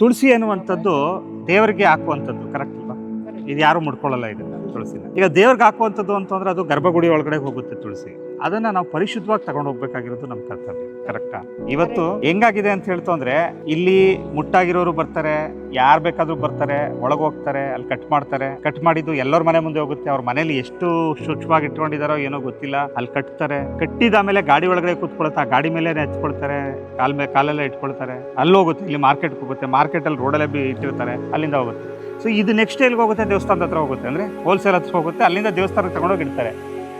ತುಳಸಿ ಅನ್ನುವಂಥದ್ದು ದೇವರಿಗೆ ಹಾಕುವಂಥದ್ದು ಕರೆಕ್ಟ್ ಅಲ್ವಾ? ಇದು ಯಾರು ಮುಡ್ಕೊಳ್ಳಲ್ಲ ಇದನ್ನ ತುಳಸಿನ. ಈಗ ದೇವ್ರಿಗೆ ಹಾಕುವಂಥದ್ದು ಅಂತಂದ್ರೆ ಅದು ಗರ್ಭಗುಡಿ ಒಳಗಡೆ ಹೋಗುತ್ತೆ ತುಳಸಿ. ಅದನ್ನ ನಾವು ಪರಿಶುದ್ಧವಾಗಿ ತಗೊಂಡು ಹೋಗ್ಬೇಕಾಗಿರೋದು ನಮ್ಮ ಕರ್ತವ್ಯ. ಕರೆಕ್ಟಾ ಇವತ್ತು ಹೆಂಗಾಗಿದೆ ಅಂತ ಹೇಳ್ತು ಅಂದ್ರೆ ಇಲ್ಲಿ ಮುಟ್ಟಾಗಿರೋರು ಬರ್ತಾರೆ ಯಾರು ಬೇಕಾದ್ರೂ ಬರ್ತಾರೆ ಒಳಗೆ ಹೋಗ್ತಾರೆ ಅಲ್ಲಿ ಕಟ್ ಮಾಡ್ತಾರೆ. ಕಟ್ ಮಾಡಿದ್ದು ಎಲ್ಲರ ಮನೆ ಮುಂದೆ ಹೋಗುತ್ತೆ ಅವ್ರ ಮನೇಲಿ ಎಷ್ಟು ಶುಚಿವಾಗಿ ಇಟ್ಕೊಂಡಿದಾರೋ ಏನೋ ಗೊತ್ತಿಲ್ಲ. ಅಲ್ಲಿ ಕಟ್ತಾರೆ. ಕಟ್ಟಿದ ಮೇಲೆ ಗಾಡಿ ಒಳಗಡೆ ಕೂತ್ಕೊಳ್ತಾ ಆ ಗಾಡಿ ಮೇಲೆ ಹಚ್ಕೊಳ್ತಾರೆ ಕಾಲ್ ಮೇಲೆ ಕಾಲೆಲ್ಲ ಇಟ್ಕೊಳ್ತಾರೆ. ಅಲ್ಲಿ ಹೋಗುತ್ತೆ ಇಲ್ಲಿ ಮಾರ್ಕೆಟ್ ಹೋಗುತ್ತೆ ಮಾರ್ಕೆಟ್ ಅಲ್ಲಿ ರೋಡಲ್ಲೇ ಬಿ ಇಟ್ಟಿರ್ತಾರೆ ಅಲ್ಲಿಂದ ಹೋಗುತ್ತೆ. ಸೊ ಇದು ನೆಕ್ಸ್ಟ್ ಎಲ್ಲಿಗೆ ಹೋಗುತ್ತೆ? ದೇವಸ್ಥಾನದ ಹತ್ರ ಹೋಗುತ್ತೆ ಅಂದ್ರೆ ಹೋಲ್ಸೇಲ್ ಹತ್ರ ಹೋಗುತ್ತೆ ಅಲ್ಲಿಂದ ದೇವಸ್ಥಾನಕ್ಕೆ ತಗೊಂಡೋಗಿ ಇಡ್ತಾರೆ.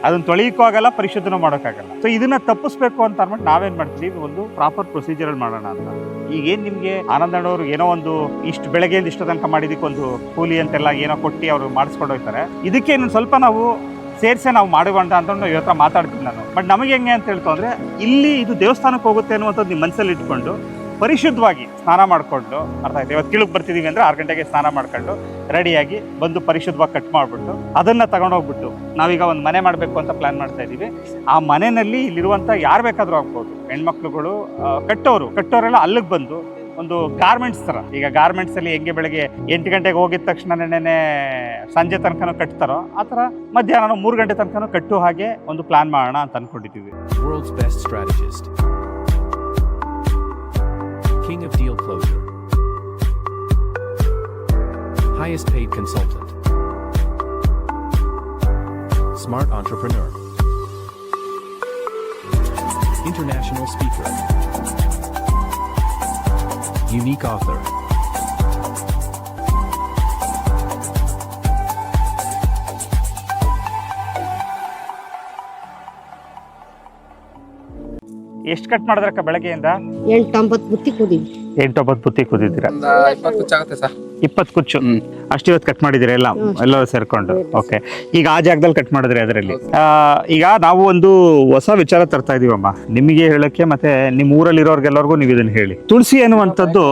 ಅದನ್ನ ತೊಳೆಯಕ್ಕೂ ಆಗಲ್ಲ ಪರಿಶುದ್ಧನ ಮಾಡೋಕ್ಕಾಗಲ್ಲ. ಸೊ ಇದನ್ನ ತಪ್ಪಿಸ್ಬೇಕು ಅಂತ ಅಂದ್ಬಿಟ್ಟು ನಾವೇನ್ ಮಾಡ್ತೀವಿ? ಒಂದು ಪ್ರಾಪರ್ ಪ್ರೊಸೀಜರ್ ಮಾಡೋಣ ಅಂತ. ಈಗ ನಿಮಗೆ ಆನಂದಣ್ಣವ್ರು ಏನೋ ಒಂದು ಇಷ್ಟು ಬೆಳಗ್ಗೆಯಿಂದ ಇಷ್ಟು ತನಕ ಮಾಡಿದಕ್ಕೆ ಒಂದು ಕೂಲಿ ಅಂತೆಲ್ಲ ಏನೋ ಕೊಟ್ಟು ಅವರು ಮಾಡಿಸ್ಕೊಂಡು ಹೋಗ್ತಾರೆ. ಇದಕ್ಕೆ ಇನ್ನೊಂದು ಸ್ವಲ್ಪ ನಾವು ಸೇರಿಸೇ ನಾವು ಮಾಡುವಂತ ಅಂತ ಇವತ್ತ ಮಾತಾಡ್ತೀನಿ ನಾನು. ಬಟ್ ನಮಗೆ ಹೆಂಗೆ ಅಂತ ಹೇಳ್ತು ಅಂದ್ರೆ, ಇಲ್ಲಿ ಇದು ದೇವಸ್ಥಾನಕ್ಕೆ ಹೋಗುತ್ತೆ ಅನ್ನುವಂಥದ್ದು ನಿಮ್ಮ ಮನಸ್ಸಲ್ಲಿ ಇಟ್ಕೊಂಡು ಪರಿಶುದ್ಧವಾಗಿ ಸ್ನಾನ ಮಾಡಿಕೊಂಡು, ಅರ್ಥ ಆಯ್ತು? ಇವತ್ತು ಕೀಳಕ್ಕೆ ಬರ್ತಿದೀವಿ ಅಂದ್ರೆ ಆರು ಗಂಟೆಗೆ ಸ್ನಾನ ಮಾಡ್ಕೊಂಡು ರೆಡಿಯಾಗಿ ಬಂದು ಪರಿಶುದ್ಧವಾಗಿ ಕಟ್ ಮಾಡಿಬಿಟ್ಟು ಅದನ್ನ ತಗೊಂಡೋಗ್ಬಿಟ್ಟು ನಾವೀಗ ಒಂದು ಮನೆ ಮಾಡಬೇಕು ಅಂತ ಪ್ಲಾನ್ ಮಾಡ್ತಾ ಇದ್ದೀವಿ ಆ ಮನೆಯಲ್ಲಿ ಇಲ್ಲಿರುವಂಥ ಯಾರು ಬೇಕಾದರೂ ಆಗ್ಬೋದು. ಹೆಣ್ಮಕ್ಳುಗಳು ಕಟ್ಟೋರು, ಕಟ್ಟೋರೆಲ್ಲ ಅಲ್ಲಿಗೆ ಬಂದು ಒಂದು ಗಾರ್ಮೆಂಟ್ಸ್ ಥರ ಈಗ ಗಾರ್ಮೆಂಟ್ಸಲ್ಲಿ ಹೆಂಗೆ ಬೆಳಗ್ಗೆ ಎಂಟು ಗಂಟೆಗೆ ಹೋಗಿದ ತಕ್ಷಣನೇ ಸಂಜೆ ತನಕನೂ ಕಟ್ತಾರೋ, ಆ ಥರ ಮಧ್ಯಾಹ್ನ ಮೂರು ಗಂಟೆ ತನಕನೂ ಕಟ್ಟು ಹಾಗೆ ಒಂದು ಪ್ಲಾನ್ ಮಾಡೋಣ ಅಂತ strategist. King of deal closure. Highest paid consultant. Smart entrepreneur. International speaker. Unique author. ಎಷ್ಟು ಕಟ್ ಮಾಡಿದ್ರಕ್ಕ ಬೆಳಗ್ಗೆಯಿಂದ? ಎಂಟೊಂಬತ್ತು ಬುತ್ತಿ ಕುದೀವಿ ಎಂಟೊಂಬತ್ತು ಬುತ್ತಿ ಕುದಿದ್ದೀರಾ? ಇಪ್ಪತ್ತು ಆಗುತ್ತೆ ಸರ್. ಇಪ್ಪತ್ತು ಕುಚ್ಚು? ಹ್ಮ್. ಅಷ್ಟು ಇವತ್ತು ಕಟ್ ಮಾಡಿದಿರ ಎಲ್ಲ? ಎಲ್ಲ ಎಲ್ಲರೂ ಸೇರ್ಕೊಂಡು. ಓಕೆ. ಈಗ ಆ ಜಾಗದಲ್ಲಿ ಕಟ್ ಮಾಡಿದ್ರೆ ಅದರಲ್ಲಿ. ಈಗ ನಾವು ಒಂದು ಹೊಸ ವಿಚಾರ ತರ್ತಾ ಇದೀವಮ್ಮ. ನಿಮಗೆ ಹೇಳಕ್ಕೆ ಮತ್ತೆ ನಿಮ್ಮ ಊರಲ್ಲಿರೋರ್ಗೆಲ್ಲರಿಗೂ ನೀವು ಇದನ್ನ ಹೇಳಿ. ತುಳಸಿ ಅನ್ನುವಂಥದ್ದು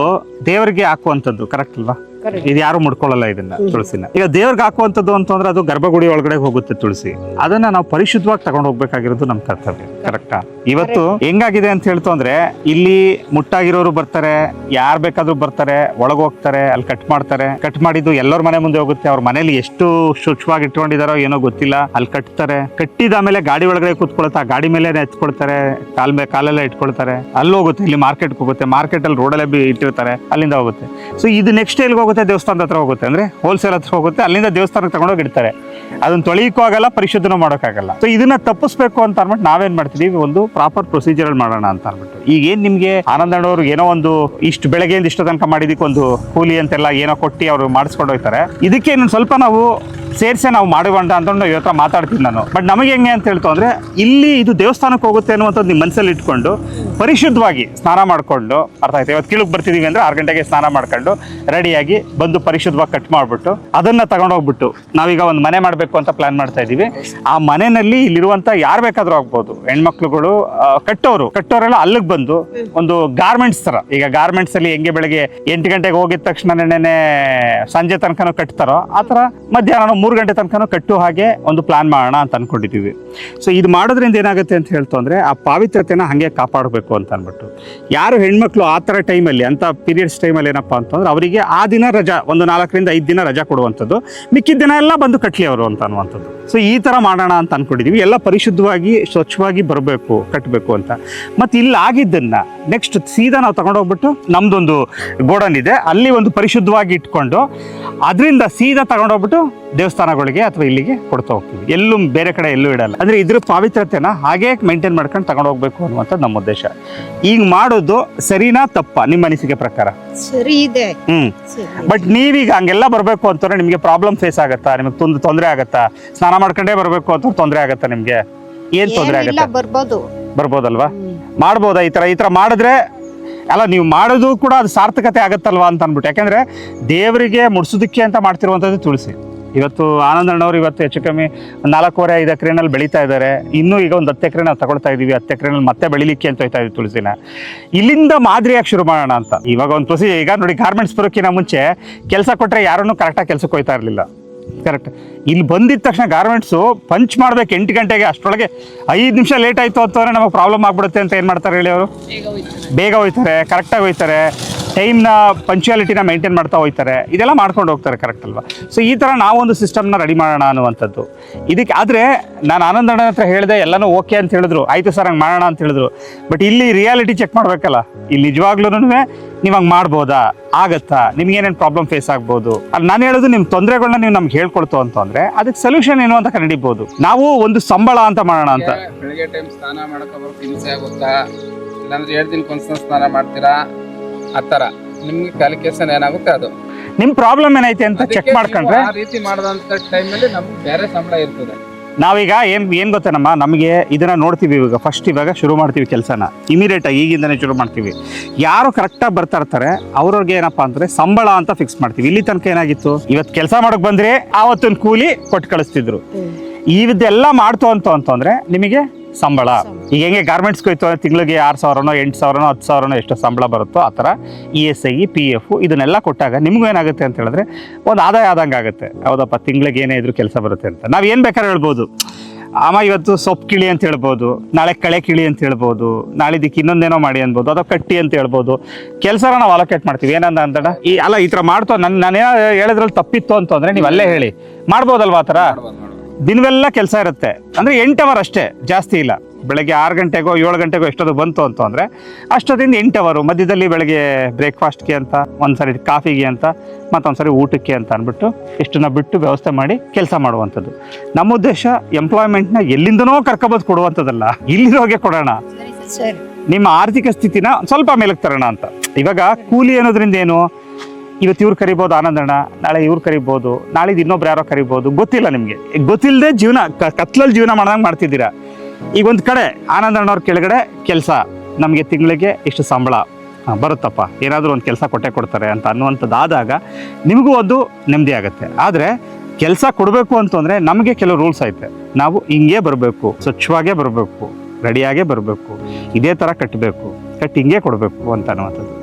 ದೇವರಿಗೆ ಹಾಕುವಂಥದ್ದು ಕರೆಕ್ಟ್ ಅಲ್ವಾ? Correct. ಇದು ಯಾರು ಮುಡ್ಕೊಳ್ಳಲ್ಲ ಇದನ್ನ. ತುಳಸಿನ. ಈಗ ದೇವ್ರಿಗೆ ಹಾಕುವಂತದ್ದು ಅಂತಂದ್ರೆ ಅದು ಗರ್ಭಗುಡಿ ಒಳಗಡೆ ಹೋಗುತ್ತೆ ತುಳಸಿ. ಅದನ್ನ ನಾವು ಪರಿಶುದ್ಧವಾಗಿ ತಗೊಂಡು ಹೋಗ್ಬೇಕಾಗಿರೋದು ನಮ್ಮ ಕರ್ತವ್ಯ. ಕರೆಕ್ಟಾ ಇವತ್ತು ಹೆಂಗಾಗಿದೆ ಅಂತ ಹೇಳ್ತು ಅಂದ್ರೆ ಇಲ್ಲಿ ಮುಟ್ಟಾಗಿರೋರು ಬರ್ತಾರೆ ಯಾರ್ ಬೇಕಾದ್ರೂ ಬರ್ತಾರೆ ಒಳಗೆ ಹೋಗ್ತಾರೆ ಅಲ್ಲಿ ಕಟ್ ಮಾಡ್ತಾರೆ. ಕಟ್ ಮಾಡಿದ್ದು ಎಲ್ಲರ ಮನೆ ಮುಂದೆ ಹೋಗುತ್ತೆ ಅವ್ರ ಮನೇಲಿ ಎಷ್ಟು ಸ್ವಚ್ಛವಾಗಿ ಇಟ್ಕೊಂಡಿದಾರೋ ಏನೋ ಗೊತ್ತಿಲ್ಲ. ಅಲ್ಲಿ ಕಟ್ತಾರೆ. ಕಟ್ಟಿದ ಆಮೇಲೆ ಗಾಡಿ ಒಳಗಡೆ ಕೂತ್ಕೊಳ್ತಾ ಆ ಗಾಡಿ ಮೇಲೆ ಎತ್ಕೊಳ್ತಾರೆ ಕಾಲ್ ಮೇಲೆ ಕಾಲೆಲ್ಲ ಇಟ್ಕೊಳ್ತಾರೆ. ಅಲ್ಲಿ ಹೋಗುತ್ತೆ ಇಲ್ಲಿ ಮಾರ್ಕೆಟ್ ಹೋಗುತ್ತೆ ಮಾರ್ಕೆಟ್ ಅಲ್ಲಿ ರೋಡಲ್ಲೇ ಇಟ್ಟಿರ್ತಾರೆ ಅಲ್ಲಿಂದ ಹೋಗುತ್ತೆ. ಸೊ ಇದು ನೆಕ್ಸ್ಟ್ ಎಲ್ಲಿಗೆ ಹೋಗುತ್ತೆ, ದೇವಸ್ಥಾನದ ಹತ್ರ ಹೋಗುತ್ತೆ ಅಂದ್ರೆ ಹೋಲ್ಸೇಲ್ ಹತ್ರ ಹೋಗುತ್ತೆ, ಅಲ್ಲಿಂದ ದೇವಸ್ಥಾನಕ್ಕೆ ತಗೊಂಡೋಗಿ ಇಡ್ತಾರೆ. ಅದನ್ನ ತೊಳೆಯಕ್ಕೂ ಆಗಲ್ಲ ಪರಿಶುದ್ಧನೂ ಮಾಡೋಕ್ಕಾಗಲ್ಲ. ಸೊ ಇದನ್ನ ತಪ್ಪಿಸ್ಬೇಕು ಅಂತ ಅಂದ್ಬಿಟ್ಟು ನಾವೇನ್ ಮಾಡ್ತಿದ್ದೀವಿ ಒಂದು ಪ್ರಾಪರ್ ಪ್ರೊಸೀಜರ್ ಮಾಡೋಣ ಅಂತ ಅಂದ್ಬಿಟ್ಟು. ಈಗ ಏನು ನಿಮಗೆ ಆನಂದಣ್ಣವ್ರಿಗೆ ಏನೋ ಒಂದು ಇಷ್ಟು ಬೆಳಗ್ಗೆಯಿಂದ ಇಷ್ಟು ತನಕ ಮಾಡಿದಕ್ಕೆ ಒಂದು ಕೂಲಿ ಅಂತೆಲ್ಲ ಏನೋ ಕೊಟ್ಟು ಅವರು ಮಾಡಿಸ್ಕೊಂಡು ಹೋಗ್ತಾರೆ. ಇದಕ್ಕೆ ಸ್ವಲ್ಪ ನಾವು ಸೇರ್ಸೆ ನಾವು ಮಾಡುವಂತ ಅಂತ ಇವತ್ತ ಮಾತಾಡ್ತೀನಿ ನಾನು. ಬಟ್ ನಮಗೆ ಹೆಂಗೆ ಅಂತ ಹೇಳ್ತು ಅಂದರೆ, ಇಲ್ಲಿ ಇದು ದೇವಸ್ಥಾನಕ್ಕೆ ಹೋಗುತ್ತೆ ಅನ್ನುವಂಥದ್ದು ನಿಮ್ಮ ಮನಸ್ಸಲ್ಲಿ ಇಟ್ಕೊಂಡು, ಪರಿಶುದ್ಧವಾಗಿ ಸ್ನಾನ ಮಾಡಿಕೊಂಡು, ಅರ್ಥ ಆಯ್ತು? ಇವತ್ತು ಕೀಳಕ್ಕೆ ಬರ್ತಿದೀವಿ ಅಂದ್ರೆ ಆರು ಗಂಟೆಗೆ ಸ್ನಾನ ಮಾಡ್ಕೊಂಡು ರೆಡಿಯಾಗಿ ಬಂದು ಪರಿಶುದ್ಧವಾಗಿ ಕಟ್ ಮಾಡಿಬಿಟ್ಟು, ಅದನ್ನ ತಗೊಂಡೋಗ್ಬಿಟ್ಟು ನಾವೀಗ ಒಂದು ಮನೆ ಮಾಡಬೇಕು ಅಂತ ಪ್ಲಾನ್ ಮಾಡ್ತಾ ಇದ್ದೀವಿ. ಆ ಮನೆಯಲ್ಲಿ ಇಲ್ಲಿರುವಂಥ ಯಾರು ಬೇಕಾದ್ರೂ ಆಗ್ಬೋದು. ಹೆಣ್ಮಕ್ಳುಗಳು ಕಟ್ಟೋರು. ಕಟ್ಟೋರೆಲ್ಲ ಅಲ್ಲಿಗೆ ಬಂದು ಒಂದು ಗಾರ್ಮೆಂಟ್ಸ್ ತರ. ಈಗ ಗಾರ್ಮೆಂಟ್ಸಲ್ಲಿ ಹೆಂಗೆ ಬೆಳಗ್ಗೆ ಎಂಟು ಗಂಟೆಗೆ ಹೋಗಿದ ತಕ್ಷಣನೇ ಸಂಜೆ ತನಕನೂ ಕಟ್ತಾರೋ, ಆ ಥರ ಮಧ್ಯಾಹ್ನ ಮೂರು ಗಂಟೆ ತನಕನೂ ಕಟ್ಟೋ ಹಾಗೆ ಒಂದು ಪ್ಲಾನ್ ಮಾಡೋಣ ಅಂತ ಅನ್ಕೊಂಡಿದ್ದೀವಿ. ಸೊ ಇದು ಮಾಡೋದ್ರಿಂದ ಏನಾಗುತ್ತೆ ಅಂತ ಹೇಳ್ತು ಅಂದರೆ ಆ ಪಾವಿತ್ರತೆನ ಹಾಗೆ ಕಾಪಾಡಬೇಕು ಅಂತ ಅಂದ್ಬಿಟ್ಟು ಯಾರು ಹೆಣ್ಮಕ್ಳು ಆ ಥರ ಟೈಮಲ್ಲಿ ಅಂತ ಪೀರಿಯಡ್ಸ್ ಟೈಮಲ್ಲಿ ಏನಪ್ಪ ಅಂತಂದ್ರೆ ಅವರಿಗೆ ಆ ದಿನ ರಜಾ, ಒಂದು ನಾಲ್ಕರಿಂದ ಐದು ದಿನ ರಜಾ ಕೊಡುವಂಥದ್ದು, ಮಿಕ್ಕಿದ ದಿನ ಎಲ್ಲ ಬಂದು ಕಟ್ಲಿ ಅವರು ಅಂತ ಅನ್ನುವಂಥದ್ದು. ಸೊ ಈ ಥರ ಮಾಡೋಣ ಅಂತ ಅನ್ಕೊಂಡಿದೀವಿ. ಎಲ್ಲ ಪರಿಶುದ್ಧವಾಗಿ ಸ್ವಚ್ಛವಾಗಿ ಬರಬೇಕು ಕಟ್ಟಬೇಕು ಅಂತ. ಮತ್ತು ಇಲ್ಲಿ ಆಗಿದ್ದನ್ನ ನೆಕ್ಸ್ಟ್ ಸೀದಾ ನಾವು ತಗೊಂಡೋಗ್ಬಿಟ್ಟು ನಮ್ದೊಂದು ಗೋಡನ್ ಇದೆ. ಅಲ್ಲಿ ಒಂದು ಪರಿಶುದ್ಧವಾಗಿ ಇಟ್ಕೊಂಡು ಅದರಿಂದ ಸೀದಾ ತಗೊಂಡೋಗ್ಬಿಟ್ಟು ದೇವಸ್ಥಾನಗಳಿಗೆ ಅಥವಾ ಇಲ್ಲಿಗೆ ಕೊಡ್ತಾ ಹೋಗ್ತೀವಿ. ಎಲ್ಲೂ ಬೇರೆ ಕಡೆ ಎಲ್ಲೂ ಇಡಲ್ಲ. ಅಂದ್ರೆ ಇದ್ರ ಪಾವಿತ್ರತೆನ ಹಾಗೆ ಮೇಂಟೈನ್ ಮಾಡ್ಕೊಂಡು ತಗೊಂಡು ಹೋಗ್ಬೇಕು ಅನ್ನುವಂಥದ್ದು ನಮ್ಮ ಉದ್ದೇಶ. ಈಗ ಮಾಡೋದು ಸರಿನಾ ತಪ್ಪ ನಿಮ್ಮ ಅನಿಸಿಕೆ ಪ್ರಕಾರ? ಸರಿ ಇದೆ. ಹ್ಮ್. ಬಟ್ ನೀವೀಗ ಹಂಗೆಲ್ಲ ಬರಬೇಕು ಅಂತಂದ್ರೆ ನಿಮಗೆ ಪ್ರಾಬ್ಲಮ್ ಫೇಸ್ ಆಗತ್ತಾ? ನಿಮಗೆ ತೊಂದರೆ ಆಗುತ್ತಾ? ಸ್ನಾನ ಮಾಡ್ಕೊಂಡೇ ಬರಬೇಕು ಅಂತ ತೊಂದರೆ ಆಗತ್ತಾ ನಿಮ್ಗೆ? ಏನ್ ತೊಂದರೆ ಏನಿಲ್ಲ ಆಗತ್ತೆ? ಬರ್ಬೋದು. ಬರ್ಬೋದಲ್ವಾ. ಮಾಡ್ಬೋದಾ ಈ ತರ ಈ ತರ ಮಾಡಿದ್ರೆ ಅಲ್ಲ ನೀವು ಮಾಡೋದು ಕೂಡ ಅದು ಸಾರ್ಥಕತೆ ಆಗತ್ತಲ್ವಾ ಅಂತ ಅಂದ್ಬಿಟ್ಟು. ಯಾಕಂದ್ರೆ ದೇವರಿಗೆ ಮುಡ್ಸೋದಕ್ಕೆ ಅಂತ ಮಾಡ್ತಿರುವಂಥದ್ದು ತುಳಸಿ. ಇವತ್ತು ಆನಂದಣ್ಣವ್ರು ಇವತ್ತು ಹೆಚ್ಚು ಕಮ್ಮಿ ನಾಲ್ಕೂವರೆ ಐದು ಎಕರೆನಲ್ಲಿ ಬೆಳೀತಾ ಇದ್ದಾರೆ. ಇನ್ನೂ ಈಗ ಒಂದು ಹತ್ತು ಎಕರೆ ನಾವು ತಗೊಳ್ತಾ ಇದೀವಿ ಹತ್ತು ಎಕರೆನಲ್ಲಿ ಮತ್ತೆ ಬೆಳಿಲಿಕ್ಕೆ ಅಂತ ಹೋಯ್ತಾ ಇದ್ದೀವಿ ತುಳಸಿನ. ಇಲ್ಲಿಂದ ಮಾದರಿಯಾಗಿ ಶುರು ಮಾಡೋಣ ಅಂತ. ಇವಾಗ ಒಂದು ತುಳಸಿ ಈಗ ನೋಡಿ ಗಾರ್ಮೆಂಟ್ಸ್ ಬರೋಕ್ಕಿಂತ ಮುಂಚೆ ಕೆಲಸ ಕೊಟ್ಟರೆ ಯಾರನ್ನೂ ಕರೆಕ್ಟಾಗಿ ಕೆಲಸಕ್ಕೆ ಹೋಯ್ತಾ ಇರಲಿಲ್ಲ. ಕರೆಕ್ಟ್ ಇಲ್ಲಿ ಬಂದಿದ ತಕ್ಷಣ ಗಾರ್ಮೆಂಟ್ಸು ಪಂಚ್ ಮಾಡ್ಬೇಕು ಎಂಟು ಗಂಟೆಗೆ ಅಷ್ಟರೊಳಗೆ ಐದು ನಿಮಿಷ ಲೇಟ್ ಆಯಿತು ಅಂತಂದರೆ ನಮಗೆ ಪ್ರಾಬ್ಲಮ್ ಆಗ್ಬಿಡುತ್ತೆ ಅಂತ ಏನು ಮಾಡ್ತಾರೆ ಹೇಳಿ ಅವರು? ಬೇಗ ಹೋಯ್ತಾರೆ. ಕರೆಕ್ಟಾಗಿ ಹೋಯ್ತಾರೆ. ಟೈಮ್ನ ಪಂಚುಯಾಲಿಟಿನ ಮೇಂಟೈನ್ ಮಾಡ್ತಾ ಹೋಗ್ತಾರೆ. ಇದೆಲ್ಲ ಮಾಡ್ಕೊಂಡು ಹೋಗ್ತಾರೆ ಕರೆಕ್ಟ್ ಅಲ್ವಾ? ಸೊ ಈ ಥರ ನಾವೊಂದು ಸಿಸ್ಟಮ್ನ ರೆಡಿ ಮಾಡೋಣ ಅನ್ನುವಂಥದ್ದು. ಇದಕ್ಕೆ ಆದರೆ ನಾನು ಆನಂದ್ ಅಣ್ಣನ ಹತ್ರ ಹೇಳಿದೆ, ಎಲ್ಲನೂ ಓಕೆ ಅಂತ ಹೇಳಿದ್ರು. ಆಯಿತು ಸರ್ ಹಂಗೆ ಮಾಡೋಣ ಅಂತ ಹೇಳಿದ್ರು. ಬಟ್ ಇಲ್ಲಿ ರಿಯಾಲಿಟಿ ಚೆಕ್ ಮಾಡಬೇಕಲ್ಲ? ಇಲ್ಲಿ ನಿಜವಾಗ್ಲೂ ನೀವು ಹಂಗೆ ಮಾಡ್ಬೋದಾ? ಆಗತ್ತಾ? ನಿಮ್ಗೆ ಏನೇನು ಪ್ರಾಬ್ಲಮ್ ಫೇಸ್ ಆಗ್ಬೋದು? ಅಲ್ಲಿ ನಾನು ಹೇಳೋದು ನಿಮ್ಮ ತೊಂದರೆಗಳನ್ನ ನೀವು ನಮ್ಗೆ ಹೇಳ್ಕೊಡ್ತು ಅಂತಂದ್ರೆ, ಅದಕ್ಕೆ ಸೊಲ್ಯೂಷನ್ ಏನು ಅಂತ ಕಂಡಿಬೋದು ನಾವು ಒಂದು ಸಂಬಳ ಅಂತ ಮಾಡೋಣ ಅಂತ. ಬೆಳಗ್ಗೆ ಟೈಮ್ ಸ್ನಾನ ಮಾಡಕ್ಕೆ ಬರೋಕೆ ಹಿಂಸೆ ಆಗುತ್ತಾ? ಇಲ್ಲಾಂದ್ರೆ ಎರಡು ದಿನಕ್ಕೆ ಸ್ನಾನ ಮಾಡ್ತೀರಾ? ಆ ಥರ. ನಿಮ್ಗೆ ಕ್ಯಾಲ್ಕುಲೇಷನ್ ಏನಾಗುತ್ತೆ ಅದು? ನಿಮ್ಮ ಪ್ರಾಬ್ಲಮ್ ಏನೈತೆ ಅಂತ ಚೆಕ್ ಮಾಡ್ಕೊಂಡ್ರೆ? ಆ ರೀತಿ ಮಾಡಿದಂಥ ಟೈಮಲ್ಲಿ ನಮ್ಗೆ ಬೇರೆ ಸಂಬಳ ಇರ್ತದೆ. ನಾವೀಗ ಏನ್ ಏನ್ ಗೊತ್ತೇನಮ್ಮ ನಮಗೆ ಇದನ್ನ ನೋಡ್ತೀವಿ ಇವಾಗ. ಫಸ್ಟ್ ಇವಾಗ ಶುರು ಮಾಡ್ತೀವಿ ಕೆಲಸನ. ಇಮಿಡಿಯೇಟ್ ಆಗಿ ಈಗಿಂದನೇ ಶುರು ಮಾಡ್ತೀವಿ. ಯಾರು ಕರೆಕ್ಟಾಗಿ ಬರ್ತಾ ಇರ್ತಾರೆ ಅವ್ರವ್ರಿಗೆ ಏನಪ್ಪಾ ಅಂದ್ರೆ ಸಂಬಳ ಅಂತ ಫಿಕ್ಸ್ ಮಾಡ್ತೀವಿ. ಇಲ್ಲಿ ತನಕ ಏನಾಗಿತ್ತು? ಇವತ್ತು ಕೆಲಸ ಮಾಡಕ್ ಬಂದ್ರೆ ಆವತ್ತಿನ ಕೂಲಿ ಕೊಟ್ಟು ಕಳಿಸ್ತಿದ್ರು. ಇದೆಲ್ಲ ಮಾಡ್ತು ಅಂತ ಅಂತಂದ್ರೆ ನಿಮಗೆ ಸಂಬಳ. ಈಗ ಹೆಂಗೆ ಗಾರ್ಮೆಂಟ್ಸ್ ಹೋಯ್ತು ಅಂದ್ರೆ ತಿಂಗಳಿಗೆ ಆರು ಸಾವಿರನೋ ಎಂಟು ಸಾವಿರನೋ ಹತ್ತು ಸಾವಿರನೋ ಎಷ್ಟು ಸಂಬಳ ಬರುತ್ತೋ ಆ ಥರ E S I P F ಇದನ್ನೆಲ್ಲ ಕೊಟ್ಟಾಗ ನಿಮಗೂ ಏನಾಗುತ್ತೆ ಅಂತ ಹೇಳಿದ್ರೆ ಒಂದು ಆದಾಯ ಆದಂಗೆ ಆಗುತ್ತೆ. ಹೌದಪ್ಪ ತಿಂಗಳಿಗೆ ಏನೇ ಇದ್ರೂ ಕೆಲಸ ಬರುತ್ತೆ ಅಂತ. ನಾವು ಏನು ಬೇಕಾದ್ರೆ ಹೇಳ್ಬೋದು. ಅಮ್ಮ ಇವತ್ತು ಸೊಪ್ಪು ಕಿಳಿ ಅಂತ ಹೇಳ್ಬೋದು ನಾಳೆ ಕಳೆ ಕಿಳಿ ಅಂತ ಹೇಳ್ಬೋದು ನಾಳೆ ಇದಕ್ಕೆ ಇನ್ನೊಂದೇನೋ ಮಾಡಿ ಅನ್ಬೋದು ಅಥವಾ ಕಟ್ಟಿ ಅಂತ ಹೇಳ್ಬೋದು. ಕೆಲಸನ ನಾವು ಅಲೋಕೇಟ್ ಮಾಡ್ತೀವಿ. ಏನಂದ ಅಂತಡ ಈ ಅಲ್ಲ ಈ ಥರ ಮಾಡ್ತೋ ನನ್ನ ನಾನೇನೋ ಹೇಳಿದ್ರಲ್ಲಿ ತಪ್ಪಿತ್ತು ಅಂತಂದರೆ ನೀವು ಅಲ್ಲೇ ಹೇಳಿ. ಮಾಡ್ಬೋದಲ್ವಾ ಆ ಥರ? ದಿನವೆಲ್ಲ ಕೆಲಸ ಇರುತ್ತೆ. ಅಂದರೆ ಎಂಟು ಅವರ್ ಅಷ್ಟೇ ಜಾಸ್ತಿ ಇಲ್ಲ. ಬೆಳಗ್ಗೆ ಆರು ಗಂಟೆಗೋ ಏಳು ಗಂಟೆಗೋ ಎಷ್ಟೊತ್ತು ಬಂತು ಅಂತ ಅಂದರೆ ಅಷ್ಟೊತ್ತಿಂದ ಎಂಟು ಅವರು ಮಧ್ಯದಲ್ಲಿ ಬೆಳಗ್ಗೆ ಬ್ರೇಕ್ಫಾಸ್ಟ್ಗೆ ಅಂತ ಒಂದ್ಸರಿ ಕಾಫಿಗೆ ಅಂತ ಮತ್ತೊಂದ್ಸರಿ ಊಟಕ್ಕೆ ಅಂತ ಅಂದ್ಬಿಟ್ಟು ಇಷ್ಟನ್ನ ಬಿಟ್ಟು ವ್ಯವಸ್ಥೆ ಮಾಡಿ ಕೆಲಸ ಮಾಡುವಂಥದ್ದು. ನಮ್ಮ ಉದ್ದೇಶ ಎಂಪ್ಲಾಯ್ಮೆಂಟ್ನ ಎಲ್ಲಿಂದನೋ ಕರ್ಕೊಬೋದು ಕೊಡುವಂಥದ್ದಲ್ಲ ಇಲ್ಲಿರೋಗೆ ಕೊಡೋಣ. ನಿಮ್ಮ ಆರ್ಥಿಕ ಸ್ಥಿತಿನ ಸ್ವಲ್ಪ ಮೇಲಕ್ಕೆ ತರೋಣ ಅಂತ. ಇವಾಗ ಕೂಲಿ ಅನ್ನೋದ್ರಿಂದ ಏನು? ಇವತ್ತು ಇವ್ರು ಕರಿಬೋದು ಆನಂದಣ್ಣ, ನಾಳೆ ಇವ್ರು ಕರಿಬೋದು ನಾಳಿದ್ದು ಇನ್ನೊಬ್ರು ಯಾರೋ ಕರಿಬೋದು, ಗೊತ್ತಿಲ್ಲ ನಿಮಗೆ. ಗೊತ್ತಿಲ್ಲದೆ ಜೀವನ ಕತ್ಲಲ್ಲಿ ಜೀವನ ಮಾಡ್ದಂಗೆ ಮಾಡ್ತಿದ್ದೀರಾ? ಈಗ ಒಂದು ಕಡೆ ಆನಂದಣ್ಣವ್ರ ಕೆಳಗಡೆ ಕೆಲಸ, ನಮಗೆ ತಿಂಗಳಿಗೆ ಇಷ್ಟು ಸಂಬಳ. ಬರುತ್ತಪ್ಪ. ಏನಾದರೂ ಒಂದು ಕೆಲಸ ಕೊಟ್ಟೆ ಕೊಡ್ತಾರೆ ಅಂತ ಅನ್ನುವಂಥದ್ದು ಆದಾಗ ನಿಮಗೂ ಒಂದು ನೆಮ್ಮದಿ ಆಗುತ್ತೆ. ಆದರೆ ಕೆಲಸ ಕೊಡಬೇಕು ಅಂತಂದರೆ ನಮಗೆ ಕೆಲವು ರೂಲ್ಸ್ ಐತೆ. ನಾವು ಹಿಂಗೆ ಬರಬೇಕು, ಸ್ವಚ್ಛವಾಗೇ ಬರಬೇಕು, ರೆಡಿಯಾಗೇ ಬರಬೇಕು, ಇದೇ ಥರ ಕಟ್ಟಬೇಕು ಕಟ್ಟಿ ಹಿಂಗೆ ಕೊಡಬೇಕು ಅಂತ ಅನ್ನುವಂಥದ್ದು.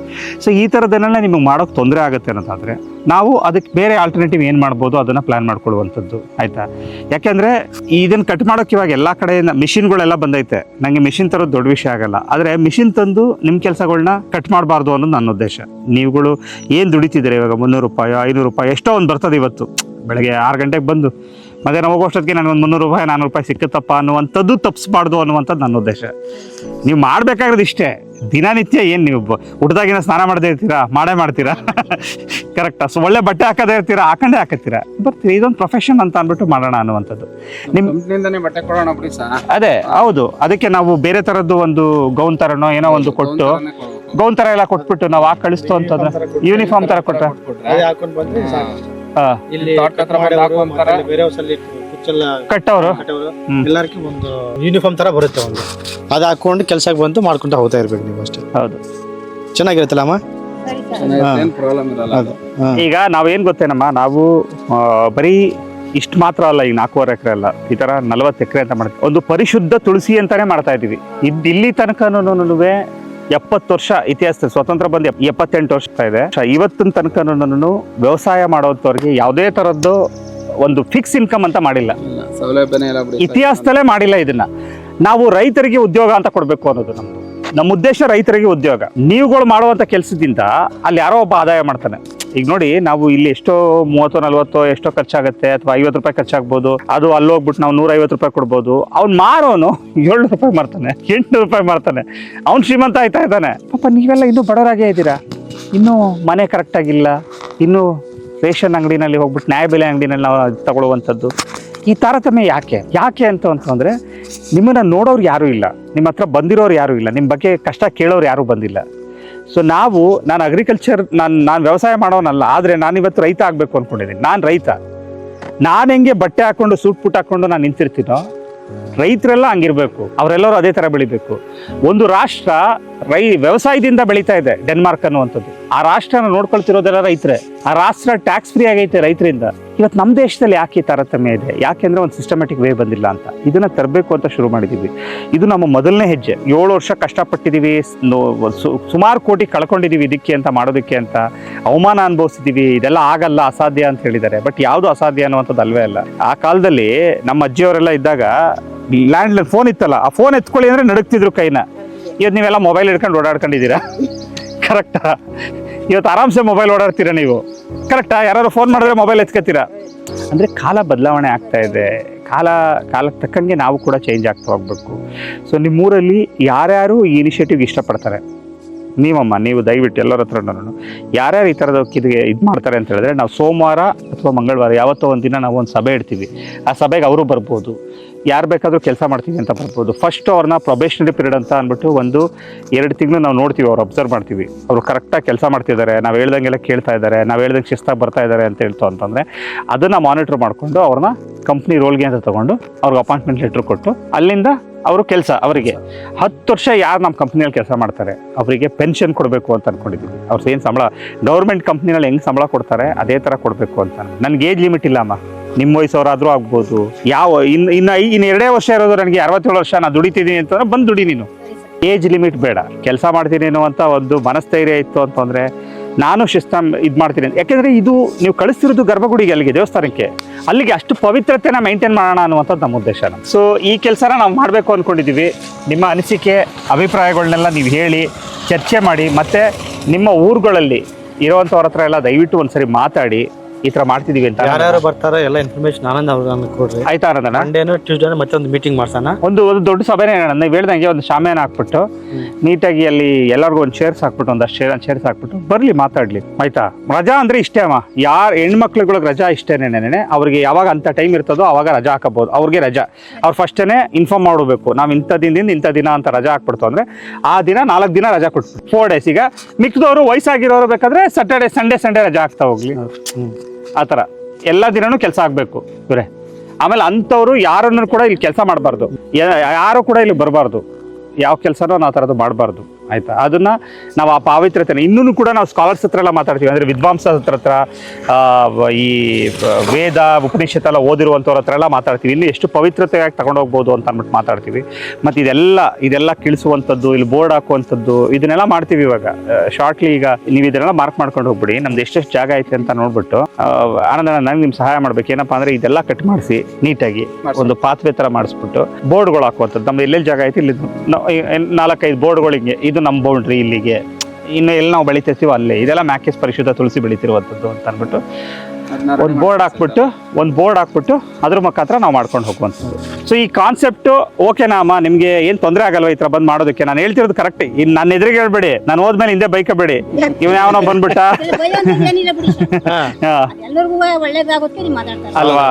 ಸೊ ಈ ಥರದನ್ನೆಲ್ಲ ನಿಮಗೆ ಮಾಡೋಕ್ಕೆ ತೊಂದರೆ ಆಗುತ್ತೆ ಅನ್ನೋದಾದರೆ, ನಾವು ಅದಕ್ಕೆ ಬೇರೆ ಆಲ್ಟರ್ನೇಟಿವ್ ಏನು ಮಾಡ್ಬೋದು ಅದನ್ನು ಪ್ಲ್ಯಾನ್ ಮಾಡ್ಕೊಳ್ಳುವಂಥದ್ದು, ಆಯಿತಾ? ಯಾಕೆಂದರೆ ಇದನ್ನು ಕಟ್ ಮಾಡೋಕ್ಕೆ ಇವಾಗ ಎಲ್ಲ ಕಡೆಯಿಂದ ಮಿಷಿನ್ಗಳೆಲ್ಲ ಬಂದೈತೆ. ನನಗೆ ಮಿಷಿನ್ ತರೋದು ದೊಡ್ಡ ವಿಷಯ ಆಗಲ್ಲ. ಆದರೆ ಮಿಷಿನ್ ತಂದು ನಿಮ್ಮ ಕೆಲಸಗಳನ್ನ ಕಟ್ ಮಾಡಬಾರ್ದು ಅನ್ನೋದು ನನ್ನ ಉದ್ದೇಶ. ನೀವುಗಳು ಏನು ದುಡಿತಿದ್ದೀರಿ ಇವಾಗ ಮುನ್ನೂರು ರೂಪಾಯಿ, ಐನೂರು ರೂಪಾಯಿ, ಎಷ್ಟೋ ಒಂದು ಬರ್ತದೆ ಇವತ್ತು. ಬೆಳಗ್ಗೆ ಆರು ಗಂಟೆಗೆ ಬಂದು. ಮಧ್ಯಾಹ್ನ ಹೋಗೋಷ್ಟೊತ್ತಿಗೆ ನನಗೆ ಒಂದು ಮುನ್ನೂರು ರೂಪಾಯಿ ನಾನ್ನೂರು ರೂಪಾಯಿ ಸಿಕ್ಕುತ್ತಪ್ಪ ಅನ್ನುವಂಥದ್ದು ತಪ್ಪಿಸ್ಬಾರ್ದು ಅನ್ನುವಂಥದ್ದು ನನ್ನ ಉದ್ದೇಶ. ನೀವು ಮಾಡಬೇಕಾಗಿರೋದು ಇಷ್ಟೇ. ದಿನನಿತ್ಯ ಏನು ನೀವು ಹುಟ್ದಾಗಿನ ಸ್ನಾನ ಮಾಡದೇ ಇರ್ತೀರಾ? ಮಾಡೇ ಮಾಡ್ತೀರಾ? ಕರೆಕ್ಟಾ ಸೊ ಒಳ್ಳೆ ಬಟ್ಟೆ ಹಾಕದೇ ಇರ್ತೀರಾ? ಹಾಕೊಂಡೇ ಹಾಕತ್ತೀರಾ? ಬರ್ತೀರಿ? ಇದೊಂದು ಪ್ರೊಫೆಷನ್ ಅಂತ ಅಂದ್ಬಿಟ್ಟು ಮಾಡೋಣ ಅನ್ನುವಂಥದ್ದು. ನಿಮ್ಮ ಬಟ್ಟೆ ಕೊಡೋಣ ಅದೇ ಹೌದು. ಅದಕ್ಕೆ ನಾವು ಬೇರೆ ಥರದ್ದು ಒಂದು ಗೌನ್ ಥರನೋ ಏನೋ ಒಂದು ಕೊಟ್ಟು ಗೌನ್ ಥರ ಎಲ್ಲ ಕೊಟ್ಬಿಟ್ಟು ನಾವು ಹಾಕಿ ಕಳಿಸ್ತು ಅಂತಂದ್ರೆ ಯೂನಿಫಾರ್ಮ್ ಥರ ಕೊಟ್ಟರೆ ಹಾಂ. ಇಲ್ಲಿ ತೋಟದ ಹತ್ರ ಬಂದು ಮಾಡೋರು, ಹಾಕೊಂತಾರ. ಬೇರೆ ಹೊಸಲ್ಲಿ ಕುಚ್ಚೆಲ್ಲ ಕಟ್ಟವರು? ಕಟ್ಟೋರು ಎಲ್ಲರಿಗೂ ಒಂದು ಯೂನಿಫಾರ್ಮ್ ತರ ಬರುತ್ತೆ ಒಂದು. ಅದು ಹಾಕೊಂಡು ಕೆಲ್ಸಕ್ಕೆ ಬಂದು ಮಾಡ್ಕೊಂತ ಹೋಗ್ತಾ ಇರ್ಬೇಕು ನೀವು ಅಷ್ಟೇ. ಹೌದು. ಚೆನ್ನಾಗಿರುತ್ತಲ್ಲ ಅಮ್ಮ? ಸರಿ ಸರ್ ಏನು ಪ್ರಾಬ್ಲಮ್ ಇರಲ್ಲ. ಅದು ಹಾ. ಈಗ ನಾವೇನ್ ಗೊತ್ತೇನಮ್ಮ ನಾವು ಆ, ಬರೀ ಇಷ್ಟು ಮಾತ್ರ ಅಲ್ಲ ಈಗ ನಾಲ್ಕೂವರೆ ಎಕರೆ ಅಲ್ಲ ಈ ತರ ನಲವತ್ತು ಎಕರೆ ಅಂತ ಮಾಡ್ತೀವಿ. ಒಂದು ಪರಿಶುದ್ಧ ತುಳಸಿ ಅಂತಾನೆ ಮಾಡ್ತಾ ಇದೀವಿ ಇದ್ ಇಲ್ಲಿ ತನಕನೂ ಎಪ್ಪತ್ತು ವರ್ಷ ಇತಿಹಾಸ ಸ್ವತಂತ್ರ ಬಂದು ಎಪ್- ಎಪ್ಪತ್ತೆಂಟು ವರ್ಷ ಇದೆ. ಇವತ್ತಿನ ತನಕ ನಾನು ವ್ಯವಸಾಯ ಮಾಡೋಂಥವ್ರಿಗೆ ಯಾವುದೇ ತರದ್ದು ಒಂದು ಫಿಕ್ಸ್ ಇನ್ಕಮ್ ಅಂತ ಮಾಡಿಲ್ಲ. ಇತಿಹಾಸದಲ್ಲೇ ಮಾಡಿಲ್ಲ ಇದನ್ನ. ನಾವು ರೈತರಿಗೆ ಉದ್ಯೋಗ ಅಂತ ಕೊಡಬೇಕು ಅನ್ನೋದು ನಮ್ದು. ನಮ್ಮ ಉದ್ದೇಶ ರೈತರಿಗೆ ಉದ್ಯೋಗ. ನೀವುಗಳು ಮಾಡುವಂತ ಕೆಲಸದಿಂದ ಅಲ್ಲಿ ಯಾರೋ ಒಬ್ಬ ಆದಾಯ ಮಾಡ್ತಾನೆ. ಈಗ ನೋಡಿ, ನಾವು ಇಲ್ಲಿ ಎಷ್ಟೋ ಮೂವತ್ತೋ, ನಲ್ವತ್ತೋ, ಎಷ್ಟೋ ಖರ್ಚಾಗುತ್ತೆ ಅಥವಾ ಐವತ್ತು ರೂಪಾಯಿ ಖರ್ಚಾಗ್ಬೋದು. ಅದು ಅಲ್ಲಿ ಹೋಗ್ಬಿಟ್ಟು ನಾವು ನೂರ ಐವತ್ತು ರೂಪಾಯಿ ಕೊಡ್ಬೋದು. ಅವ್ನು ಮಾರೋನು ಏಳ್ನೂರು ರೂಪಾಯಿ ಮಾಡ್ತಾನೆ, ಎಂಟ್ನೂರು ರೂಪಾಯಿ ಮಾಡ್ತಾನೆ. ಅವ್ನು ಶ್ರೀಮಂತ ಆಯ್ತಾ ಇದ್ದಾನೆ. ಪಾಪ ನೀವೆಲ್ಲ ಇನ್ನೂ ಬಡವರಾಗೇ ಇದ್ದೀರಾ? ಇನ್ನೂ ಮನೆ ಕರೆಕ್ಟಾಗಿಲ್ಲ ಇನ್ನೂ ರೇಷನ್ ಅಂಗಡಿನಲ್ಲಿ ಹೋಗ್ಬಿಟ್ಟು ನ್ಯಾಯಬೆಲೆ ಅಂಗಡಿನಲ್ಲಿ ನಾವು ತಗೊಳ್ಳುವಂಥದ್ದು. ಈ ತಾರತಮ್ಯ ಯಾಕೆ? ಯಾಕೆ ಅಂತ ಅಂತಂದರೆ ನಿಮ್ಮನ್ನು ನೋಡೋರು ಯಾರೂ ಇಲ್ಲ. ನಿಮ್ಮ ಹತ್ರ ಬಂದಿರೋರು ಯಾರೂ ಇಲ್ಲ. ನಿಮ್ಮ ಬಗ್ಗೆ ಕಷ್ಟ ಕೇಳೋರು ಯಾರೂ ಬಂದಿಲ್ಲ. ಸೊ ನಾವು, ನಾನು ಅಗ್ರಿಕಲ್ಚರ್ ನಾನು ನಾನು ವ್ಯವಸಾಯ ಮಾಡೋನಲ್ಲ, ಆದರೆ ನಾನು ಇವತ್ತು ರೈತ ಆಗಬೇಕು ಅಂದ್ಕೊಂಡಿದ್ದೀನಿ ನಾನು ರೈತ. ನಾನು ಹೆಂಗೆ ಬಟ್ಟೆ ಹಾಕ್ಕೊಂಡು ಸೂಟ್ ಪುಟ್ ಹಾಕ್ಕೊಂಡು ನಾನು ನಿಂತಿರ್ತೀನೋ ರೈತರೆಲ್ಲ ಹಂಗಿರ್ಬೇಕು. ಅವರೆಲ್ಲರೂ ಅದೇ ಥರ ಬೆಳಿಬೇಕು. ಒಂದು ರಾಷ್ಟ್ರ ರೈ, ವ್ಯವಸಾಯದಿಂದ ಬೆಳೀತಾ ಇದೆ ಡೆನ್ಮಾರ್ಕ್ ಅನ್ನುವಂಥದ್ದು. ಆ ರಾಷ್ಟ್ರನ ನೋಡ್ಕೊಳ್ತಿರೋದೆಲ್ಲ ರೈತರೇ. ಆ ರಾಷ್ಟ್ರ ಟ್ಯಾಕ್ಸ್ ಫ್ರೀ ಆಗೈತೆ ರೈತರಿಂದ. ಇವತ್ತು ನಮ್ಮ ದೇಶದಲ್ಲಿ ಯಾಕೆ ತಾರತಮ್ಯ ಇದೆ? ಯಾಕೆಂದ್ರೆ ಒಂದು ಸಿಸ್ಟಮೆಟಿಕ್ ವೇ ಬಂದಿಲ್ಲ ಅಂತ. ಇದನ್ನ ತರಬೇಕು ಅಂತ ಶುರು ಮಾಡಿದ್ದೀವಿ ಇದು ನಮ್ಮ ಮೊದಲನೇ ಹೆಜ್ಜೆ. ಏಳು ವರ್ಷ ಕಷ್ಟಪಟ್ಟಿದ್ದೀವಿ ಸುಮಾರು ಕೋಟಿ ಕಳ್ಕೊಂಡಿದ್ದೀವಿ ಇದಕ್ಕೆ ಅಂತ ಮಾಡೋದಕ್ಕೆ ಅಂತ ಅವಮಾನ ಅನುಭವಿಸಿದ್ದೀವಿ ಇದೆಲ್ಲ ಆಗಲ್ಲ, ಅಸಾಧ್ಯ ಅಂತ ಹೇಳಿದ್ದಾರೆ. ಬಟ್ ಯಾವುದು ಅಸಾಧ್ಯ ಅನ್ನುವಂಥದ್ದು ಅಲ್ವೇ ಅಲ್ಲ. ಆ ಕಾಲದಲ್ಲಿ ನಮ್ಮ ಅಜ್ಜಿಯವರೆಲ್ಲ ಇದ್ದಾಗ ಲ್ಯಾಂಡ್ ಫೋನ್ ಇತ್ತಲ್ಲ, ಆ ಫೋನ್ ಎತ್ಕೊಳ್ಳಿ ಅಂದ್ರೆ ನಡುಕ್ತಿದ್ರು ಕೈನ. ಇವತ್ತು ನೀವೆಲ್ಲ ಮೊಬೈಲ್ ಹಿಡ್ಕೊಂಡು ಓಡಾಡ್ಕೊಂಡಿದ್ದೀರಾ? ಕರೆಕ್ಟಾ ಇವತ್ತು ಆರಾಮ್ಸೆ ಮೊಬೈಲ್ ಓಡಾಡ್ತೀರಾ ನೀವು? ಕರೆಕ್ಟಾ ಯಾರು ಫೋನ್ ಮಾಡಿದ್ರೆ ಮೊಬೈಲ್ ಎತ್ಕೋತೀರಾ? ಅಂದರೆ ಕಾಲ ಬದಲಾವಣೆ ಆಗ್ತಾ ಇದೆ. ಕಾಲ ಕಾಲಕ್ಕೆ ತಕ್ಕಂಗೆ ನಾವು ಕೂಡ ಚೇಂಜ್ ಆಗ್ತಾ ಹೋಗ್ಬೇಕು. ಸೊ ನಿಮ್ಮೂರಲ್ಲಿ ಯಾರ್ಯಾರು ಈ ಇನಿಷಿಯೇಟಿವ್ ಇಷ್ಟಪಡ್ತಾರೆ? ನೀವಮ್ಮ, ನೀವು ದಯವಿಟ್ಟು ಎಲ್ಲರ ಹತ್ರನೂ ಯಾರ್ಯಾರು ಈ ಥರದ ಇದು ಮಾಡ್ತಾರೆ ಅಂತ ಹೇಳಿದ್ರೆ, ನಾವು ಸೋಮವಾರ ಅಥವಾ ಮಂಗಳವಾರ, ಯಾವತ್ತೋ ಒಂದು ದಿನ ನಾವು ಒಂದು ಸಭೆ ಇಡ್ತೀವಿ. ಆ ಸಭೆಗೆ ಅವರು ಬರ್ಬೋದು. ಯಾರು ಬೇಕಾದರೂ ಕೆಲಸ ಮಾಡ್ತೀವಿ ಅಂತ ಬರ್ಬೋದು. ಫಸ್ಟ್ ಅವ್ರನ್ನ ಪ್ರೊಬೇಷನರಿ ಪೀರಿಯಡ್ ಅಂತ ಅಂದ್ಬಿಟ್ಟು ಒಂದು ಎರಡು ತಿಂಗಳು ನಾವು ನೋಡ್ತೀವಿ, ಅವ್ರು ಅಬ್ಸರ್ವ್ ಮಾಡ್ತೀವಿ. ಅವರು ಕರೆಕ್ಟಾಗಿ ಕೆಲಸ ಮಾಡ್ತಿದ್ದಾರೆ ನಾವು ಹೇಳ್ದಂಗೆಲ್ಲ ಕೇಳ್ತಾ ಇದ್ದಾರೆ ನಾವು ಹೇಳ್ದಂಗೆ ಶಿಸ್ತಾಗಿ ಬರ್ತಾ ಇದ್ದಾರೆ ಅಂತ ಹೇಳ್ತು ಅಂತಂದರೆ ಅದನ್ನು ಮಾನಿಟರ್ ಮಾಡಿಕೊಂಡು ಅವ್ರನ್ನ ಕಂಪ್ನಿ ರೋಲ್ಗೆ ಅಂತ ತೊಗೊಂಡು ಅವ್ರಿಗೆ ಅಪಾಯಿಂಟ್ಮೆಂಟ್ ಲೆಟ್ರ್ ಕೊಟ್ಟು ಅಲ್ಲಿಂದ ಅವರು ಕೆಲಸ ಅವರಿಗೆ. ಹತ್ತು ವರ್ಷ ಯಾರು ನಮ್ಮ ಕಂಪ್ನಿಯಲ್ಲಿ ಕೆಲಸ ಮಾಡ್ತಾರೆ, ಅವರಿಗೆ ಪೆನ್ಷನ್ ಕೊಡಬೇಕು ಅಂತ ಅನ್ಕೊಂಡಿದ್ದೀವಿ ಅವ್ರದ್ದು ಏನು ಸಂಬಳ ಗೌರ್ಮೆಂಟ್ ಕಂಪ್ನಿನಲ್ಲಿ ಹೆಂಗೆ ಸಂಬಳ ಕೊಡ್ತಾರೆ, ಅದೇ ಥರ ಕೊಡಬೇಕು ಅಂತ. ನನಗೆ ಏಜ್ ಲಿಮಿಟ್ ಇಲ್ಲಮ್ಮ ನಿಮ್ಮ ವಯಸ್ಸವರಾದರೂ ಆಗ್ಬೋದು. ಯಾವ ಇನ್ನು ಇನ್ನು ಇನ್ನು ಎರಡೇ ವರ್ಷ ಇರೋದು ನನಗೆ ಅರವತ್ತೇಳು ವರ್ಷ ನಾನು ದುಡಿತಿದ್ದೀನಿ ಅಂತಂದ್ರೆ ಬಂದು ದುಡಿ ನೀನು. ಏಜ್ ಲಿಮಿಟ್ ಬೇಡ. ಕೆಲಸ ಮಾಡ್ತೀನಿ ಅನ್ನುವಂಥ ಒಂದು ಮನಸ್ಥೈರ್ಯ ಇತ್ತು ಅಂತಂದರೆ ನಾನು ಶಿಸ್ತಮ್ ಇದು ಮಾಡ್ತೀನಿ. ಯಾಕೆಂದರೆ ಇದು ನೀವು ಕಳಿಸ್ತಿರೋದು ಗರ್ಭಗುಡಿಗೆ ಅಲ್ಲಿಗೆ, ದೇವಸ್ಥಾನಕ್ಕೆ. ಅಲ್ಲಿಗೆ ಅಷ್ಟು ಪವಿತ್ರತೆನ ಮೈಂಟೈನ್ ಮಾಡೋಣ ಅನ್ನುವಂಥದ್ದು ನಮ್ಮ ಉದ್ದೇಶ ಸೊ ಈ ಕೆಲಸನ ನಾವು ಮಾಡಬೇಕು ಅಂದ್ಕೊಂಡಿದ್ದೀವಿ ನಿಮ್ಮ ಅನಿಸಿಕೆ ಅಭಿಪ್ರಾಯಗಳನ್ನೆಲ್ಲ ನೀವು ಹೇಳಿ, ಚರ್ಚೆ ಮಾಡಿ, ಮತ್ತು ನಿಮ್ಮ ಊರುಗಳಲ್ಲಿ ಇರೋವಂಥವ್ರ ಹತ್ರ ಎಲ್ಲ ದಯವಿಟ್ಟು ಒಂದು ಸರಿ ಮಾತಾಡಿ. ಈ ತರ ಮಾಡ್ತಿದೀವಿ ಅಂತ ಯಾರ್ಯಾರು ಬರ್ತಾರೋ ಎಲ್ಲ ಇನ್ಫಾರ್ಮೇಶನ್ ಆನಂದ್ ಅವ್ರಿಗೆ ಕೊಡ್ರಿ. ಆಯ್ತಾ ಆನಂದಣ್ಣ ಮಂಡೇನು ಟ್ಯೂಸ್ಡೇನು ಮತ್ತೆ ಒಂದು ಮೀಟಿಂಗ್ ಮಾಡ್ಸೋಣ. ಒಂದು ಒಂದು ದೊಡ್ಡ ಸಭೆನೇ ನೀವು ಹೇಳ್ದಂಗೆ ಒಂದು ಶಾಮಿಯಾನ ಹಾಕ್ಬಿಟ್ಟು ನೀಟಾಗಿ ಅಲ್ಲಿ ಎಲ್ಲರಿಗೂ ಒಂದು ಶೇರ್ಸ್ ಹಾಕ್ಬಿಟ್ಟು ಒಂದಷ್ಟು ಶೇರ್ ಶೇರ್ಸ್ ಹಾಕ್ಬಿಟ್ಟು ಬರಲಿ ಮಾತಾಡ್ಲಿ. ಆಯ್ತಾ? ರಜಾ ಅಂದ್ರೆ ಇಷ್ಟೇ ಅಮ್ಮ. ಯಾರು ಹೆಣ್ಮಕ್ಳುಗಳಿಗೆ ರಜಾ ಇಷ್ಟೇನೇನೆ ಅವ್ರಿಗೆ ಯಾವಾಗ ಅಂತ ಟೈಮ್ ಇರ್ತದೋ ಅವಾಗ ರಜಾ ಹಾಕಬಹುದು. ಅವ್ರಿಗೆ ರಜಾ. ಅವ್ರು ಫಸ್ಟೇ ಇನ್ಫಾರ್ಮ್ ಮಾಡಬೇಕು. ನಾವು ಇಂಥ ದಿನದಿಂದ ಇಂಥ ದಿನ ಅಂತ ರಜಾ ಹಾಕ್ಬಿಡ್ತು ಅಂದ್ರೆ ಆ ದಿನ ನಾಲ್ಕು ದಿನ ರಜಾ ಕೊಟ್ಬಿಟ್ಟು. ಫೋರ್ ಡೇಸ್ ಈಗ ಮಿಕ್ಕಿದವರು ವಯಸ್ಸಾಗಿರೋರು ಬೇಕಾದ್ರೆ ಸ್ಯಾಟರ್ಡೆ ಸಂಡೇ ಸಂಡೇ ರಜಾ ಹಾಕ್ತಾ ಹೋಗ್ಲಿ. ಆ ಥರ. ಎಲ್ಲ ದಿನವೂ ಕೆಲಸ ಆಗಬೇಕು ಇವರೇ. ಆಮೇಲೆ ಅಂಥವ್ರು ಯಾರನ್ನು ಕೂಡ ಇಲ್ಲಿ ಕೆಲಸ ಮಾಡಬಾರ್ದು. ಯಾರು ಕೂಡ ಇಲ್ಲಿ ಬರಬಾರ್ದು. ಯಾವ ಕೆಲಸನೂ ಆ ಥರದ್ದು ಮಾಡಬಾರ್ದು. ಆಯ್ತಾ? ಅದನ್ನ ನಾವು ಆ ಪಾವಿತ್ರತೆನ ಇನ್ನೂ ಕೂಡ ನಾವು ಸ್ಕಾಲರ್ಸ್ ಹತ್ರ ಎಲ್ಲ ಮಾತಾಡ್ತೀವಿ. ಅಂದರೆ ವಿದ್ವಾಂಸ ಹತ್ರ ಹತ್ರ ಈ ವೇದ ಉಪನಿಷತ್ ಎಲ್ಲ ಓದಿರುವಂಥವ್ರ ಹತ್ರ ಎಲ್ಲ ಮಾತಾಡ್ತೀವಿ. ಇನ್ನು ಎಷ್ಟು ಪವಿತ್ರತೆಯಾಗಿ ತಗೊಂಡೋಗ್ಬೋದು ಅಂತ ಅಂದ್ಬಿಟ್ಟು ಮಾತಾಡ್ತೀವಿ. ಮತ್ತು ಇದೆಲ್ಲ ಇದೆಲ್ಲ ಕಿಳಿಸುವಂಥದ್ದು ಇಲ್ಲಿ ಬೋರ್ಡ್ ಹಾಕುವಂಥದ್ದು ಇದನ್ನೆಲ್ಲ ಮಾಡ್ತೀವಿ ಇವಾಗ. ಶಾರ್ಟ್ಲಿ ಈಗ ನೀವು ಇದನ್ನೆಲ್ಲ ಮಾರ್ಕ್ ಮಾಡ್ಕೊಂಡು ಹೋಗ್ಬಿಡಿ. ನಮ್ದು ಎಷ್ಟೆಷ್ಟು ಜಾಗ ಐತೆ ಅಂತ ನೋಡ್ಬಿಟ್ಟು ಆನಂದ ನಂಗೆ ನಿಮ್ಗೆ ಸಹಾಯ ಮಾಡ್ಬೇಕು. ಏನಪ್ಪ ಅಂದರೆ ಇದೆಲ್ಲ ಕಟ್ ಮಾಡಿಸಿ ನೀಟಾಗಿ ಒಂದು ಪಾತ್ವೆ ಥರ ಮಾಡಿಸ್ಬಿಟ್ಟು ಬೋರ್ಡ್ಗಳು ಹಾಕುವಂಥದ್ದು ನಮ್ದು ಎಲ್ಲೆಲ್ಲಿ ಜಾಗ ಐತೆ ಇಲ್ಲಿ ನಾಲ್ಕೈದು ಬೋರ್ಡ್ಗಳಿಗೆ ಇದು ನಮ್ಮ ಬೌಂಡ್ರಿ ಇಲ್ಲಿಗೆ. ಇನ್ನು ಎಲ್ಲಿ ನಾವು ಬೆಳಿತೀವೋ ಅಲ್ಲೇ. ಇದೆಲ್ಲ ಮ್ಯಾಕೆಸ್ ಪರಿಶುದ್ಧ ತುಳಸಿ ಬೆಳಿತಿರುವಂಥದ್ದು ಅಂತ ಅಂದ್ಬಿಟ್ಟು. ಒಂದು ಬೋರ್ಡ್ ಹಾಕ್ಬಿಟ್ಟು ಒಂದು ಬೋರ್ಡ್ ಹಾಕ್ಬಿಟ್ಟು ಅದ್ರ ಮುಖಾಂತರ ನಾವು ಮಾಡ್ಕೊಂಡು ಹೋಗುವಂಥದ್ದು. ಸೊ ಈ ಕಾನ್ಸೆಪ್ಟು ಓಕೆನಾ ಅಮ್ಮ ನಿಮಗೆ ಏನು ತೊಂದರೆ ಆಗಲ್ವ ಈ ಥರ ಬಂದು ಮಾಡೋದಕ್ಕೆ? ನಾನು ಹೇಳ್ತಿರೋದು ಕರೆಕ್ಟ್ ಇನ್ನು ನನ್ನ ಎದುರಿಗೆ ಹೇಳ್ಬೇಡಿ. ನಾನು ಹೋದ್ಮೇಲೆ ಹಿಂದೆ ಬೈಕಬೇಡಿ. ಇವ್ ಯಾವನೋ ಬಂದ್ಬಿಟ್ಟ. ಅಲ್ವಾ?